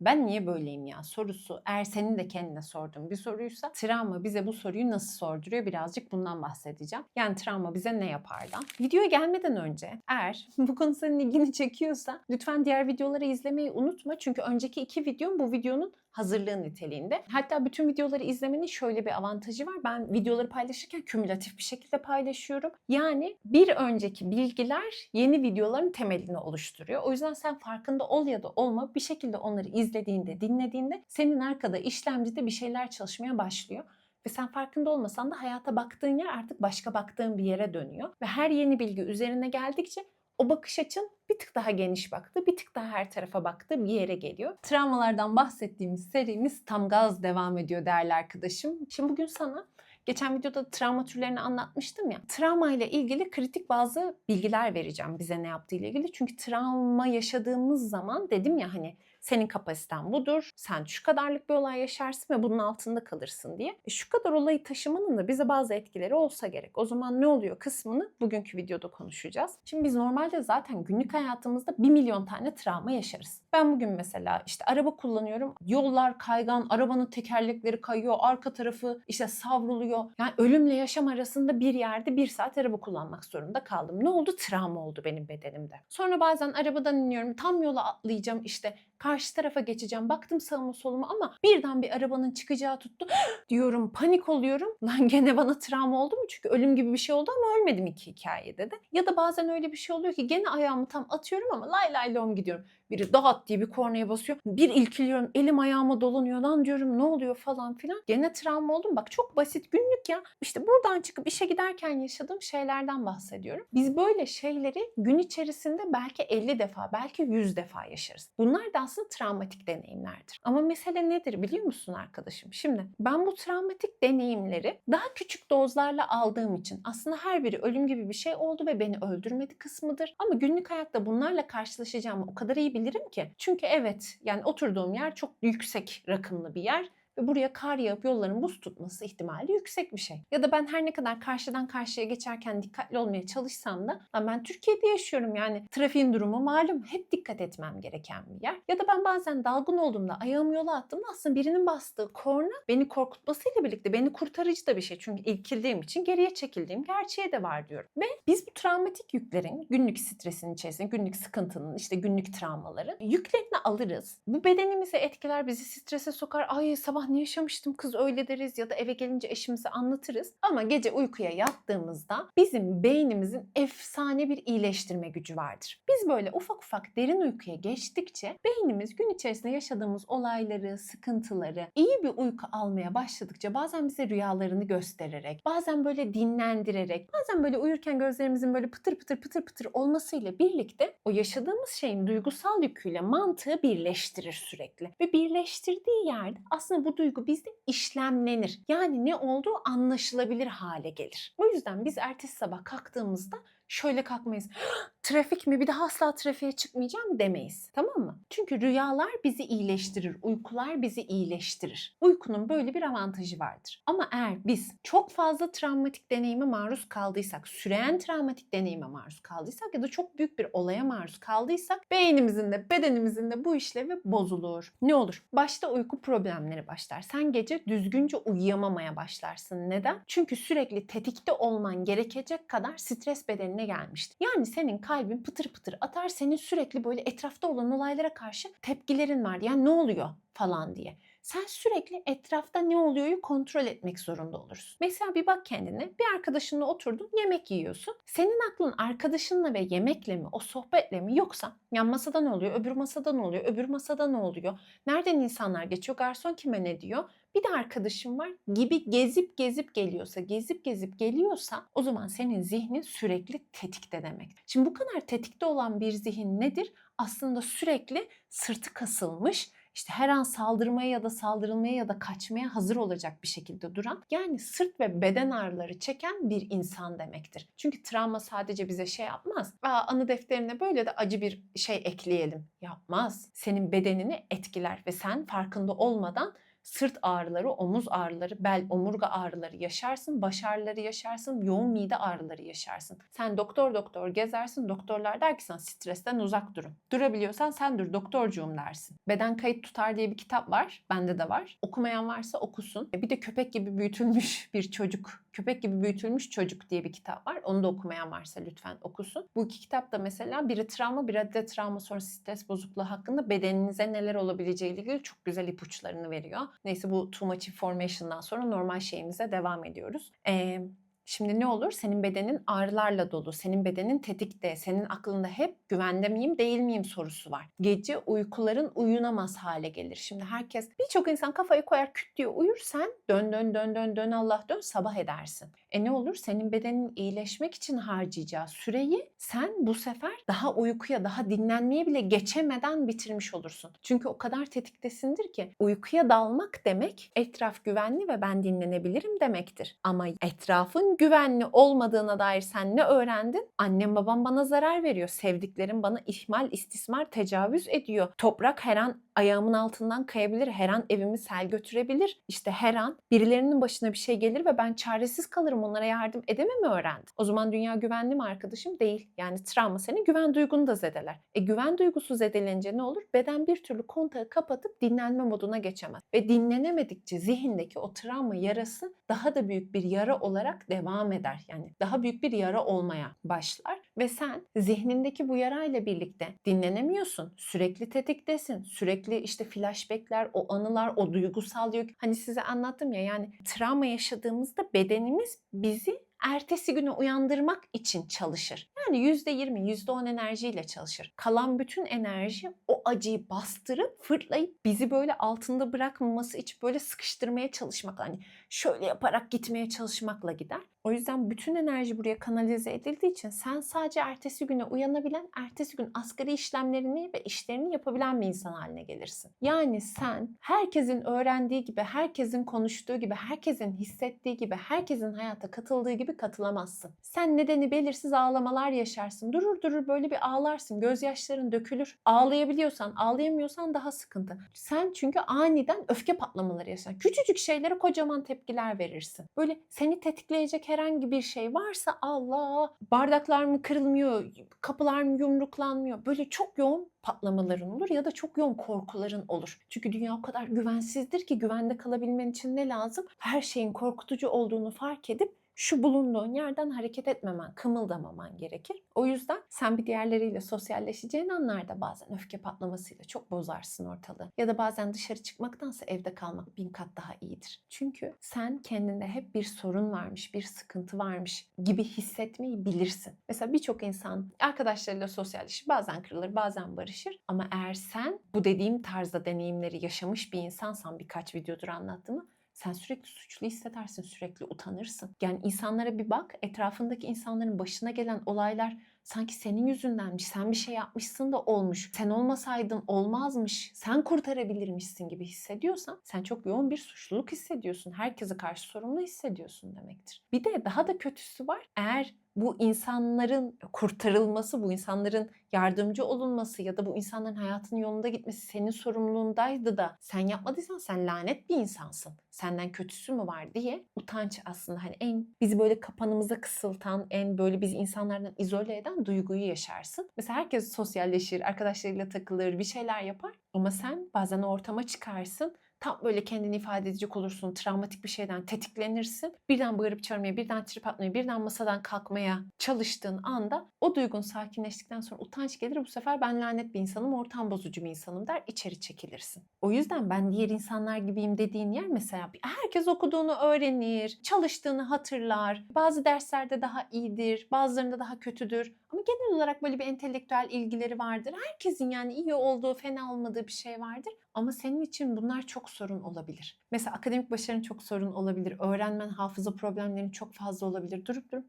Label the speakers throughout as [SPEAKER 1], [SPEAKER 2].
[SPEAKER 1] ben niye böyleyim ya sorusu eğer senin de kendine sorduğun bir soruysa travma bize bu soruyu nasıl sorduruyor birazcık bundan bahsedeceğim. Yani travma bize ne yapardı? Videoya gelmeden önce eğer bu konu senin ilgini çekiyorsa lütfen diğer videoları izlemeyi unutma. Çünkü önceki iki videom bu videonun hazırlığı niteliğinde. Hatta bütün videoları izlemenin şöyle bir avantajı var. Ben videoları paylaşırken kümülatif bir şekilde paylaşıyorum. Yani bir önceki bilgiler yeni videoların temelini oluşturuyor. O yüzden sen farkında ol ya da olma bir şekilde onları izlediğinde, dinlediğinde senin arkada işlemcide bir şeyler çalışmaya başlıyor. Ve sen farkında olmasan da hayata baktığın yer artık başka baktığın bir yere dönüyor. Ve her yeni bilgi üzerine geldikçe o bakış açın bir tık daha geniş baktı, bir tık daha her tarafa baktı bir yere geliyor. Travmalardan bahsettiğimiz serimiz tam gaz devam ediyor değerli arkadaşım. Şimdi bugün sana Geçen videoda travma türlerini anlatmıştım ya. Travma ile ilgili kritik bazı bilgiler vereceğim bize ne yaptığı ile ilgili. Çünkü travma yaşadığımız zaman dedim ya hani senin kapasiten budur. Sen şu kadarlık bir olay yaşarsın ve bunun altında kalırsın diye. E şu kadar olayı taşımanın da bize bazı etkileri olsa gerek. O zaman ne oluyor kısmını bugünkü videoda konuşacağız. Şimdi biz normalde zaten günlük hayatımızda bir milyon tane travma yaşarız. Ben bugün mesela işte araba kullanıyorum. Yollar kaygan, arabanın tekerlekleri kayıyor, arka tarafı işte savruluyor. Yani ölümle yaşam arasında bir yerde bir saat araba kullanmak zorunda kaldım. Ne oldu? Travma oldu benim bedenimde. Sonra bazen arabadan iniyorum, tam yola atlayacağım işte karşı tarafa geçeceğim. Baktım sağıma soluma ama birden bir arabanın çıkacağı tuttu. diyorum panik oluyorum. Lan gene bana travma oldu mu? Çünkü ölüm gibi bir şey oldu ama ölmedim iki hikayede de. Ya da bazen öyle bir şey oluyor ki gene ayağımı tam atıyorum ama lay lay lom gidiyorum. Biri dağıt diye bir kornaya basıyor. Bir ilkiliyorum. Elim ayağıma dolanıyor. Lan diyorum ne oluyor falan filan. Gene travma oldum. Bak çok basit günlük ya. İşte buradan çıkıp işe giderken yaşadığım şeylerden bahsediyorum. Biz böyle şeyleri gün içerisinde belki 50 defa, belki 100 defa yaşarız. Bunlar da aslında travmatik deneyimlerdir. Ama mesele nedir biliyor musun arkadaşım? Şimdi ben bu travmatik deneyimleri daha küçük dozlarla aldığım için aslında her biri ölüm gibi bir şey oldu ve beni öldürmedi kısmıdır. Ama günlük hayatta bunlarla karşılaşacağımı o kadar iyi bilirim ki. Çünkü evet yani oturduğum yer çok yüksek rakımlı bir yer ve buraya kar yağıp yolların buz tutması ihtimali yüksek bir şey. Ya da ben her ne kadar karşıdan karşıya geçerken dikkatli olmaya çalışsam da "Lan ben Türkiye'de yaşıyorum yani trafiğin durumu malum hep dikkat etmem gereken bir yer. Ya da ben bazen dalgın olduğumda ayağımı yola attığımda aslında birinin bastığı korna beni korkutmasıyla birlikte beni kurtarıcı da bir şey. Çünkü ilkildiğim için geriye çekildiğim gerçeği de var diyorum. Ve biz bu travmatik yüklerin günlük stresin içerisinde günlük sıkıntının işte günlük travmaların yüklerini alırız. Bu bedenimizi etkiler bizi strese sokar. Ay sabah ne yaşamıştım kız öyle deriz ya da eve gelince eşimize anlatırız. Ama gece uykuya yattığımızda bizim beynimizin efsane bir iyileştirme gücü vardır. Biz böyle ufak ufak derin uykuya geçtikçe beynimiz gün içerisinde yaşadığımız olayları, sıkıntıları iyi bir uyku almaya başladıkça bazen bize rüyalarını göstererek, bazen böyle dinlendirerek, bazen böyle uyurken gözlerimizin böyle pıtır pıtır pıtır pıtır olmasıyla birlikte o yaşadığımız şeyin duygusal yüküyle mantığı birleştirir sürekli. Ve birleştirdiği yerde aslında bu duygu bizde işlemlenir. Yani ne olduğu anlaşılabilir hale gelir. O yüzden biz ertesi sabah kalktığımızda şöyle kalkmayız. Trafik mi bir daha asla trafiğe çıkmayacağım demeyiz. Tamam mı? Çünkü rüyalar bizi iyileştirir. Uykular bizi iyileştirir. Uykunun böyle bir avantajı vardır. Ama eğer biz çok fazla travmatik deneyime maruz kaldıysak, süreyen travmatik deneyime maruz kaldıysak ya da çok büyük bir olaya maruz kaldıysak beynimizin de bedenimizin de bu işlevi bozulur. Ne olur? Başta uyku problemleri başlar. Sen gece düzgünce uyuyamamaya başlarsın. Neden? Çünkü sürekli tetikte olman gerekecek kadar stres bedenine gelmiştir. Yani senin kalbin pıtır pıtır atar. Senin sürekli böyle etrafta olan olaylara karşı tepkilerin var. Yani ne oluyor falan diye. Sen sürekli etrafta ne oluyor'yu kontrol etmek zorunda olursun. Mesela bir bak kendine. Bir arkadaşınla oturdun yemek yiyorsun. Senin aklın arkadaşınla ve yemekle mi, o sohbetle mi yoksa yan masada ne oluyor, öbür masada ne oluyor, öbür masada ne oluyor? Nereden insanlar geçiyor, garson kime ne diyor? Bir de arkadaşım var gibi gezip gezip geliyorsa, gezip gezip geliyorsa o zaman senin zihnin sürekli tetikte demek. Şimdi bu kadar tetikte olan bir zihin nedir? Aslında sürekli sırtı kasılmış, işte her an saldırmaya ya da saldırılmaya ya da kaçmaya hazır olacak bir şekilde duran yani sırt ve beden ağrıları çeken bir insan demektir. Çünkü travma sadece bize şey yapmaz. Aa, anı defterine böyle de acı bir şey ekleyelim. Yapmaz. Senin bedenini etkiler ve sen farkında olmadan sırt ağrıları, omuz ağrıları, bel, omurga ağrıları yaşarsın, baş ağrıları yaşarsın, yoğun mide ağrıları yaşarsın. Sen doktor doktor gezersin, doktorlar der ki sana stresten uzak durun. Durabiliyorsan sen dur, doktorcuğum dersin. Beden kayıt tutar diye bir kitap var, bende de var. Okumayan varsa okusun. Bir de köpek gibi büyütülmüş bir çocuk, köpek gibi büyütülmüş çocuk diye bir kitap var. Onu da okumayan varsa lütfen okusun. Bu iki kitapta mesela biri travma, biri de travma sonrası stres bozukluğu hakkında bedeninize neler olabileceği ile ilgili çok güzel ipuçlarını veriyor. Neyse bu too much information'dan sonra normal şeyimize devam ediyoruz. Ee, Şimdi ne olur? Senin bedenin ağrılarla dolu, senin bedenin tetikte, senin aklında hep güvende miyim, değil miyim sorusu var. Gece uykuların uyunamaz hale gelir. Şimdi herkes, birçok insan kafayı koyar küt diye uyur, sen dön dön dön dön dön Allah dön sabah edersin. E ne olur? Senin bedenin iyileşmek için harcayacağı süreyi sen bu sefer daha uykuya, daha dinlenmeye bile geçemeden bitirmiş olursun. Çünkü o kadar tetiktesindir ki uykuya dalmak demek etraf güvenli ve ben dinlenebilirim demektir. Ama etrafın güvenli olmadığına dair sen ne öğrendin? Annem babam bana zarar veriyor. Sevdiklerim bana ihmal, istismar, tecavüz ediyor. Toprak her an ayağımın altından kayabilir. Her an evimi sel götürebilir. İşte her an birilerinin başına bir şey gelir ve ben çaresiz kalırım onlara yardım edemem mi öğrendim? O zaman dünya güvenli mi arkadaşım? Değil. Yani travma senin güven duygunu da zedeler. E güven duygusu zedelenince ne olur? Beden bir türlü kontağı kapatıp dinlenme moduna geçemez. Ve dinlenemedikçe zihindeki o travma yarası daha da büyük bir yara olarak devam eder. Yani daha büyük bir yara olmaya başlar ve sen zihnindeki bu yarayla birlikte dinlenemiyorsun. Sürekli tetiktesin. Sürekli işte flashbackler, o anılar, o duygusal yük. Hani size anlattım ya yani travma yaşadığımızda bedenimiz bizi ertesi güne uyandırmak için çalışır. Yani %20, %10 enerjiyle çalışır. Kalan bütün enerji o acıyı bastırıp fırlayıp bizi böyle altında bırakmaması için böyle sıkıştırmaya çalışmak. Hani şöyle yaparak gitmeye çalışmakla gider. O yüzden bütün enerji buraya kanalize edildiği için sen sadece ertesi güne uyanabilen, ertesi gün asgari işlemlerini ve işlerini yapabilen bir insan haline gelirsin. Yani sen herkesin öğrendiği gibi, herkesin konuştuğu gibi, herkesin hissettiği gibi, herkesin hayata katıldığı gibi katılamazsın. Sen nedeni belirsiz ağlamalar yaşarsın. Durur durur böyle bir ağlarsın. Gözyaşların dökülür. Ağlayabiliyorsan, ağlayamıyorsan daha sıkıntı. Sen çünkü aniden öfke patlamaları yaşarsın. Küçücük şeylere kocaman tepkiler verirsin. Böyle seni tetikleyecek herhangi bir şey varsa Allah bardaklar mı kırılmıyor, kapılar mı yumruklanmıyor. Böyle çok yoğun patlamaların olur ya da çok yoğun korkuların olur. Çünkü dünya o kadar güvensizdir ki güvende kalabilmen için ne lazım? Her şeyin korkutucu olduğunu fark edip şu bulunduğun yerden hareket etmemen, kımıldamaman gerekir. O yüzden sen bir diğerleriyle sosyalleşeceğin anlarda bazen öfke patlamasıyla çok bozarsın ortalığı. Ya da bazen dışarı çıkmaktansa evde kalmak bin kat daha iyidir. Çünkü sen kendinde hep bir sorun varmış, bir sıkıntı varmış gibi hissetmeyi bilirsin. Mesela birçok insan arkadaşlarıyla sosyalleşir, bazen kırılır, bazen barışır. Ama eğer sen bu dediğim tarzda deneyimleri yaşamış bir insansan birkaç videodur anlattığımı sen sürekli suçlu hissedersin, sürekli utanırsın. Yani insanlara bir bak, etrafındaki insanların başına gelen olaylar sanki senin yüzündenmiş, sen bir şey yapmışsın da olmuş, sen olmasaydın olmazmış, sen kurtarabilirmişsin gibi hissediyorsan sen çok yoğun bir suçluluk hissediyorsun. Herkese karşı sorumlu hissediyorsun demektir. Bir de daha da kötüsü var. Eğer bu insanların kurtarılması, bu insanların yardımcı olunması ya da bu insanların hayatının yolunda gitmesi senin sorumluluğundaydı da sen yapmadıysan sen lanet bir insansın. Senden kötüsü mü var diye utanç aslında hani en bizi böyle kapanımıza kısıltan, en böyle bizi insanlardan izole eden duyguyu yaşarsın. Mesela herkes sosyalleşir, arkadaşlarıyla takılır, bir şeyler yapar ama sen bazen ortama çıkarsın tam böyle kendini ifade edecek olursun, travmatik bir şeyden tetiklenirsin. Birden bağırıp çağırmaya, birden trip atmaya, birden masadan kalkmaya çalıştığın anda o duygun sakinleştikten sonra utanç gelir. Bu sefer ben lanet bir insanım, ortam bozucu bir insanım der, içeri çekilirsin. O yüzden ben diğer insanlar gibiyim dediğin yer mesela herkes okuduğunu öğrenir, çalıştığını hatırlar. Bazı derslerde daha iyidir, bazılarında daha kötüdür. Ama genel olarak böyle bir entelektüel ilgileri vardır. Herkesin yani iyi olduğu, fena olmadığı bir şey vardır. Ama senin için bunlar çok sorun olabilir. Mesela akademik başarın çok sorun olabilir. Öğrenmen, hafıza problemlerin çok fazla olabilir. Durup durup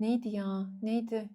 [SPEAKER 1] neydi ya, neydi?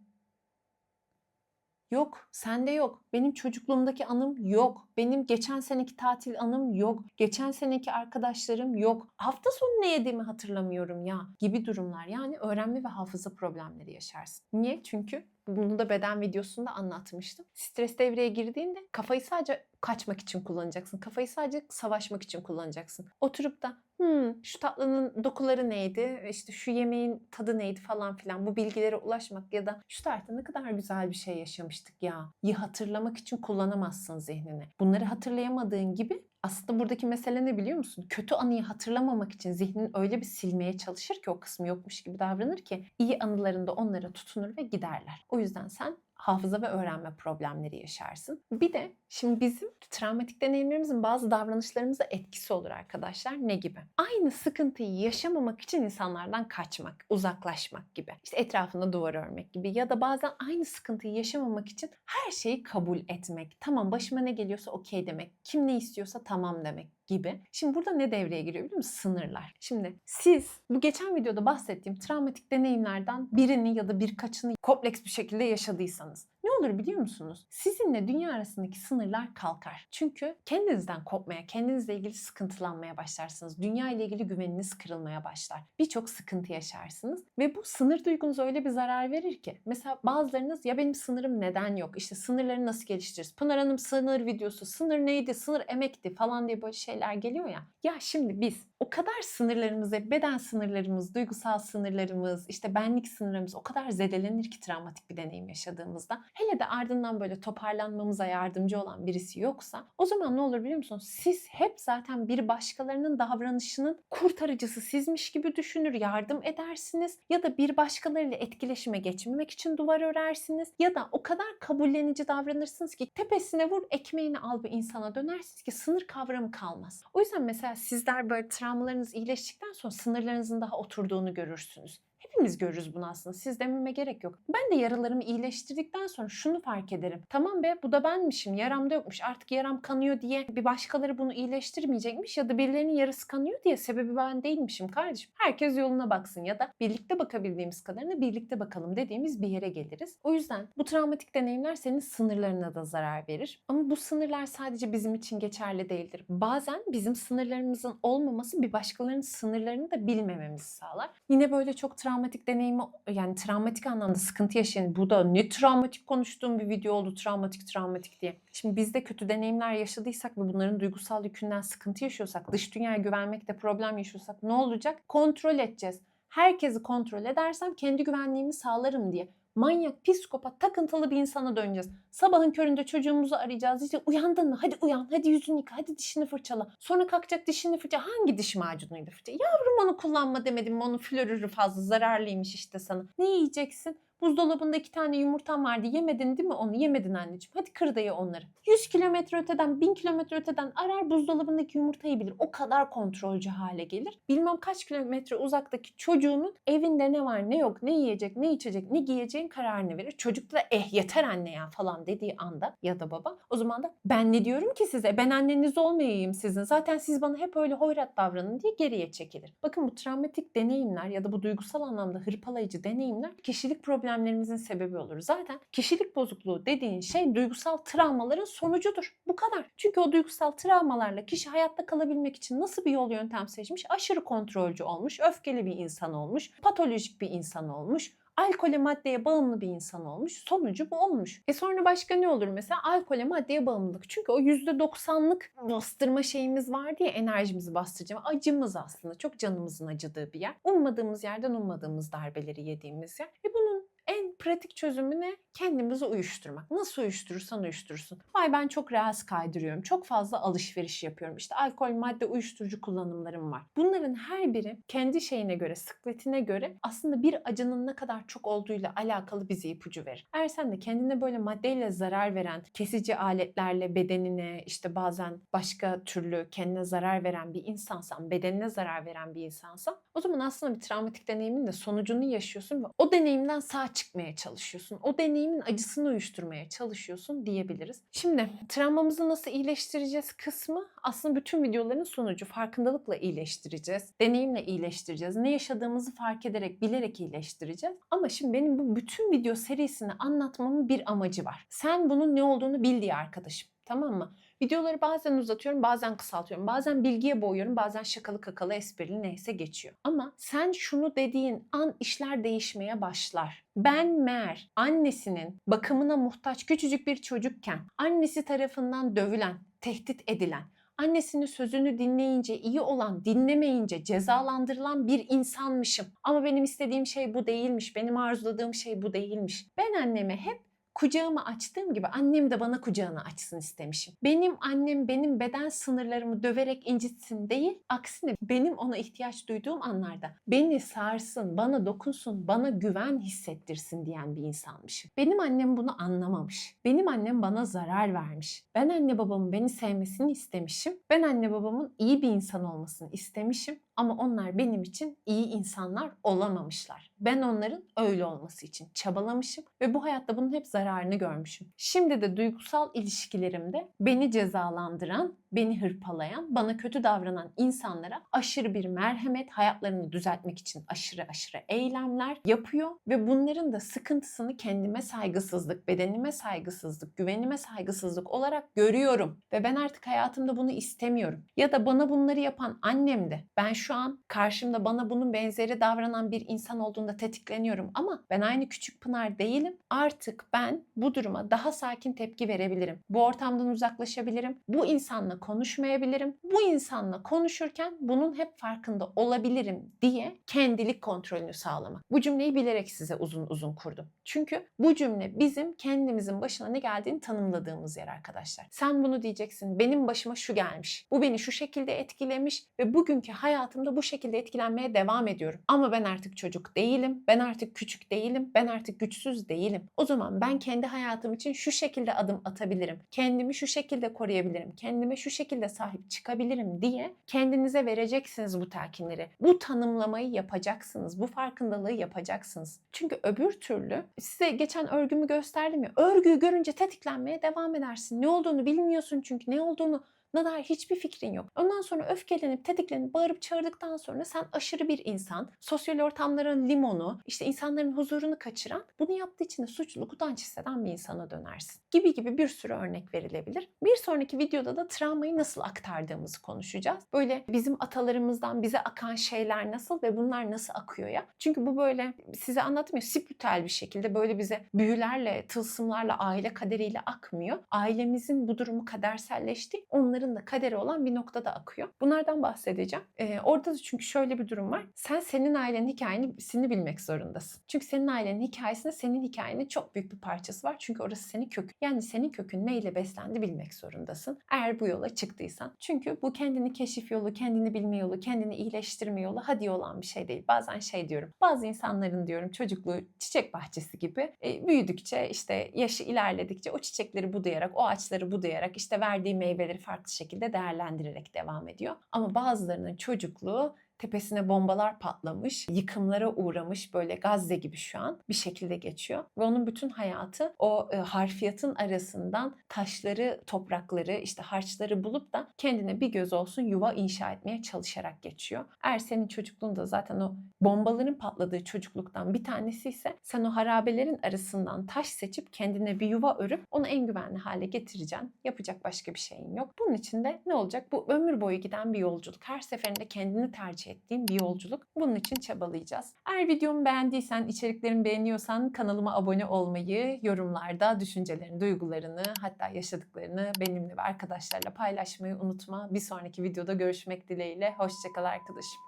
[SPEAKER 1] Yok, sende yok. Benim çocukluğumdaki anım yok. Benim geçen seneki tatil anım yok. Geçen seneki arkadaşlarım yok. Hafta sonu ne yediğimi hatırlamıyorum ya gibi durumlar. Yani öğrenme ve hafıza problemleri yaşarsın. Niye? Çünkü Bunu da beden videosunda anlatmıştım. Stres devreye girdiğinde kafayı sadece kaçmak için kullanacaksın. Kafayı sadece savaşmak için kullanacaksın. Oturup da hmm, şu tatlının dokuları neydi, işte şu yemeğin tadı neydi falan filan bu bilgilere ulaşmak ya da şu tarihte ne kadar güzel bir şey yaşamıştık ya. Yi hatırlamak için kullanamazsın zihnini. Bunları hatırlayamadığın gibi aslında buradaki mesele ne biliyor musun? Kötü anıyı hatırlamamak için zihnin öyle bir silmeye çalışır ki o kısmı yokmuş gibi davranır ki iyi anılarında onlara tutunur ve giderler. O yüzden sen hafıza ve öğrenme problemleri yaşarsın. Bir de şimdi bizim travmatik deneyimlerimizin bazı davranışlarımıza etkisi olur arkadaşlar. Ne gibi? Aynı sıkıntıyı yaşamamak için insanlardan kaçmak, uzaklaşmak gibi. İşte etrafında duvar örmek gibi ya da bazen aynı sıkıntıyı yaşamamak için her şeyi kabul etmek. Tamam başıma ne geliyorsa okey demek. Kim ne istiyorsa tamam demek gibi. Şimdi burada ne devreye giriyor biliyor musun? Sınırlar. Şimdi siz bu geçen videoda bahsettiğim travmatik deneyimlerden birini ya da birkaçını kompleks bir şekilde yaşadıysanız olur biliyor musunuz? Sizinle dünya arasındaki sınırlar kalkar. Çünkü kendinizden kopmaya, kendinizle ilgili sıkıntılanmaya başlarsınız. Dünya ile ilgili güveniniz kırılmaya başlar. Birçok sıkıntı yaşarsınız ve bu sınır duygunuz öyle bir zarar verir ki. Mesela bazılarınız ya benim sınırım neden yok? İşte sınırları nasıl geliştiririz? Pınar Hanım sınır videosu, sınır neydi, sınır emekti falan diye böyle şeyler geliyor ya. Ya şimdi biz o kadar sınırlarımızı, beden sınırlarımız, duygusal sınırlarımız, işte benlik sınırlarımız o kadar zedelenir ki travmatik bir deneyim yaşadığımızda. Hele de ardından böyle toparlanmamıza yardımcı olan birisi yoksa o zaman ne olur biliyor musunuz? Siz hep zaten bir başkalarının davranışının kurtarıcısı sizmiş gibi düşünür, yardım edersiniz ya da bir başkalarıyla etkileşime geçmemek için duvar örersiniz ya da o kadar kabullenici davranırsınız ki tepesine vur ekmeğini al bir insana dönersiniz ki sınır kavramı kalmaz. O yüzden mesela sizler böyle travmalarınız iyileştikten sonra sınırlarınızın daha oturduğunu görürsünüz. Hepimiz görürüz bunu aslında. Siz dememe gerek yok. Ben de yaralarımı iyileştirdikten sonra şunu fark ederim. Tamam be bu da benmişim. Yaramda yokmuş. Artık yaram kanıyor diye bir başkaları bunu iyileştirmeyecekmiş ya da birilerinin yarısı kanıyor diye sebebi ben değilmişim kardeşim. Herkes yoluna baksın ya da birlikte bakabildiğimiz kadarına birlikte bakalım dediğimiz bir yere geliriz. O yüzden bu travmatik deneyimler senin sınırlarına da zarar verir. Ama bu sınırlar sadece bizim için geçerli değildir. Bazen bizim sınırlarımızın olmaması bir başkalarının sınırlarını da bilmememizi sağlar. Yine böyle çok travmatik deneyimi yani travmatik anlamda sıkıntı yaşayan bu da ne travmatik konuştuğum bir video oldu travmatik travmatik diye. Şimdi biz de kötü deneyimler yaşadıysak ve bunların duygusal yükünden sıkıntı yaşıyorsak, dış dünyaya güvenmekte problem yaşıyorsak ne olacak? Kontrol edeceğiz. Herkesi kontrol edersem kendi güvenliğimi sağlarım diye manyak, psikopat, takıntılı bir insana döneceğiz. Sabahın köründe çocuğumuzu arayacağız. İşte uyandın mı? Hadi uyan. Hadi yüzünü yıka. Hadi dişini fırçala. Sonra kalkacak dişini fırça. Hangi diş macunuydu fırça? Yavrum onu kullanma demedim mi? Onun florürü fazla zararlıymış işte sana. Ne yiyeceksin? Buzdolabında iki tane yumurtam vardı. Yemedin değil mi onu? Yemedin anneciğim. Hadi kır da onları. 100 kilometre öteden, 1000 kilometre öteden arar buzdolabındaki yumurtayı bilir. O kadar kontrolcü hale gelir. Bilmem kaç kilometre uzaktaki çocuğunun evinde ne var ne yok, ne yiyecek, ne içecek, ne giyeceğin kararını verir. Çocuk da eh yeter anne ya falan dediği anda ya da baba o zaman da ben ne diyorum ki size? Ben anneniz olmayayım sizin. Zaten siz bana hep öyle hoyrat davranın diye geriye çekilir. Bakın bu travmatik deneyimler ya da bu duygusal anlamda hırpalayıcı deneyimler kişilik problemi problemlerimizin sebebi olur. Zaten kişilik bozukluğu dediğin şey duygusal travmaların sonucudur. Bu kadar. Çünkü o duygusal travmalarla kişi hayatta kalabilmek için nasıl bir yol yöntem seçmiş? Aşırı kontrolcü olmuş, öfkeli bir insan olmuş, patolojik bir insan olmuş, alkole maddeye bağımlı bir insan olmuş. Sonucu bu olmuş. E sonra başka ne olur mesela? Alkole maddeye bağımlılık. Çünkü o %90'lık bastırma şeyimiz var diye enerjimizi bastıracağım. Acımız aslında. Çok canımızın acıdığı bir yer. Ummadığımız yerden ummadığımız darbeleri yediğimiz yer. E bunun en pratik çözümü ne? Kendimizi uyuşturmak. Nasıl uyuşturursan uyuşturursun. Vay ben çok reels kaydırıyorum. Çok fazla alışveriş yapıyorum. İşte alkol, madde, uyuşturucu kullanımlarım var. Bunların her biri kendi şeyine göre, sıkletine göre aslında bir acının ne kadar çok olduğuyla alakalı bize ipucu verir. Eğer sen de kendine böyle maddeyle zarar veren, kesici aletlerle bedenine, işte bazen başka türlü kendine zarar veren bir insansan, bedenine zarar veren bir insansan o zaman aslında bir travmatik deneyimin de sonucunu yaşıyorsun ve o deneyimden sağ çıkmaya çalışıyorsun. O deneyimin acısını uyuşturmaya çalışıyorsun diyebiliriz. Şimdi travmamızı nasıl iyileştireceğiz kısmı aslında bütün videoların sonucu. Farkındalıkla iyileştireceğiz. Deneyimle iyileştireceğiz. Ne yaşadığımızı fark ederek, bilerek iyileştireceğiz. Ama şimdi benim bu bütün video serisini anlatmamın bir amacı var. Sen bunun ne olduğunu bil diye arkadaşım. Tamam mı? Videoları bazen uzatıyorum, bazen kısaltıyorum. Bazen bilgiye boğuyorum, bazen şakalı kakalı esprili neyse geçiyor. Ama sen şunu dediğin an işler değişmeye başlar. Ben meğer annesinin bakımına muhtaç küçücük bir çocukken annesi tarafından dövülen, tehdit edilen, annesinin sözünü dinleyince iyi olan, dinlemeyince cezalandırılan bir insanmışım. Ama benim istediğim şey bu değilmiş, benim arzuladığım şey bu değilmiş. Ben anneme hep kucağımı açtığım gibi annem de bana kucağını açsın istemişim. Benim annem benim beden sınırlarımı döverek incitsin değil, aksine benim ona ihtiyaç duyduğum anlarda beni sarsın, bana dokunsun, bana güven hissettirsin diyen bir insanmışım. Benim annem bunu anlamamış. Benim annem bana zarar vermiş. Ben anne babamın beni sevmesini istemişim. Ben anne babamın iyi bir insan olmasını istemişim. Ama onlar benim için iyi insanlar olamamışlar. Ben onların öyle olması için çabalamışım ve bu hayatta bunun hep zararını görmüşüm. Şimdi de duygusal ilişkilerimde beni cezalandıran, beni hırpalayan, bana kötü davranan insanlara aşırı bir merhamet, hayatlarını düzeltmek için aşırı aşırı eylemler yapıyor ve bunların da sıkıntısını kendime saygısızlık, bedenime saygısızlık, güvenime saygısızlık olarak görüyorum ve ben artık hayatımda bunu istemiyorum. Ya da bana bunları yapan annem de ben şu an karşımda bana bunun benzeri davranan bir insan olduğunda tetikleniyorum ama ben aynı küçük Pınar değilim. Artık ben bu duruma daha sakin tepki verebilirim. Bu ortamdan uzaklaşabilirim. Bu insanla konuşmayabilirim. Bu insanla konuşurken bunun hep farkında olabilirim diye kendilik kontrolünü sağlamak. Bu cümleyi bilerek size uzun uzun kurdum. Çünkü bu cümle bizim kendimizin başına ne geldiğini tanımladığımız yer arkadaşlar. Sen bunu diyeceksin. Benim başıma şu gelmiş. Bu beni şu şekilde etkilemiş ve bugünkü hayatımda bu şekilde etkilenmeye devam ediyorum. Ama ben artık çocuk değilim. Ben artık küçük değilim. Ben artık güçsüz değilim. O zaman ben kendi hayatım için şu şekilde adım atabilirim. Kendimi şu şekilde koruyabilirim. Kendime şu şekilde sahip çıkabilirim diye kendinize vereceksiniz bu telkinleri. Bu tanımlamayı yapacaksınız. Bu farkındalığı yapacaksınız. Çünkü öbür türlü size geçen örgümü gösterdim ya. Örgüyü görünce tetiklenmeye devam edersin. Ne olduğunu bilmiyorsun çünkü ne olduğunu na dair hiçbir fikrin yok. Ondan sonra öfkelenip, tetiklenip, bağırıp çağırdıktan sonra sen aşırı bir insan, sosyal ortamların limonu, işte insanların huzurunu kaçıran, bunu yaptığı için de suçluluk, utanç hisseden bir insana dönersin. Gibi gibi bir sürü örnek verilebilir. Bir sonraki videoda da travmayı nasıl aktardığımızı konuşacağız. Böyle bizim atalarımızdan bize akan şeyler nasıl ve bunlar nasıl akıyor ya? Çünkü bu böyle size anlatmıyor. Spiritüel bir şekilde böyle bize büyülerle, tılsımlarla, aile kaderiyle akmıyor. Ailemizin bu durumu kaderselleşti. Onların da kaderi olan bir noktada akıyor. Bunlardan bahsedeceğim. Ee, orada da çünkü şöyle bir durum var. Sen senin ailenin hikayesini bilmek zorundasın. Çünkü senin ailenin hikayesinde senin hikayenin çok büyük bir parçası var. Çünkü orası senin kökün. Yani senin kökün neyle beslendi bilmek zorundasın. Eğer bu yola çıktıysan. Çünkü bu kendini keşif yolu, kendini bilme yolu, kendini iyileştirme yolu hadi olan bir şey değil. Bazen şey diyorum. Bazı insanların diyorum çocukluğu çiçek bahçesi gibi e, büyüdükçe işte yaşı ilerledikçe o çiçekleri budayarak, o ağaçları budayarak işte verdiği meyveleri farklı şekilde değerlendirerek devam ediyor. Ama bazılarının çocukluğu tepesine bombalar patlamış, yıkımlara uğramış böyle Gazze gibi şu an bir şekilde geçiyor. Ve onun bütün hayatı o e, harfiyatın arasından taşları, toprakları, işte harçları bulup da kendine bir göz olsun yuva inşa etmeye çalışarak geçiyor. Eğer senin çocukluğunda zaten o bombaların patladığı çocukluktan bir tanesi ise sen o harabelerin arasından taş seçip kendine bir yuva örüp onu en güvenli hale getireceksin. Yapacak başka bir şeyin yok. Bunun için de ne olacak? Bu ömür boyu giden bir yolculuk. Her seferinde kendini tercih ettiğin bir yolculuk. Bunun için çabalayacağız. Eğer videomu beğendiysen, içeriklerimi beğeniyorsan kanalıma abone olmayı, yorumlarda düşüncelerini, duygularını, hatta yaşadıklarını benimle ve arkadaşlarla paylaşmayı unutma. Bir sonraki videoda görüşmek dileğiyle. Hoşçakal arkadaşım.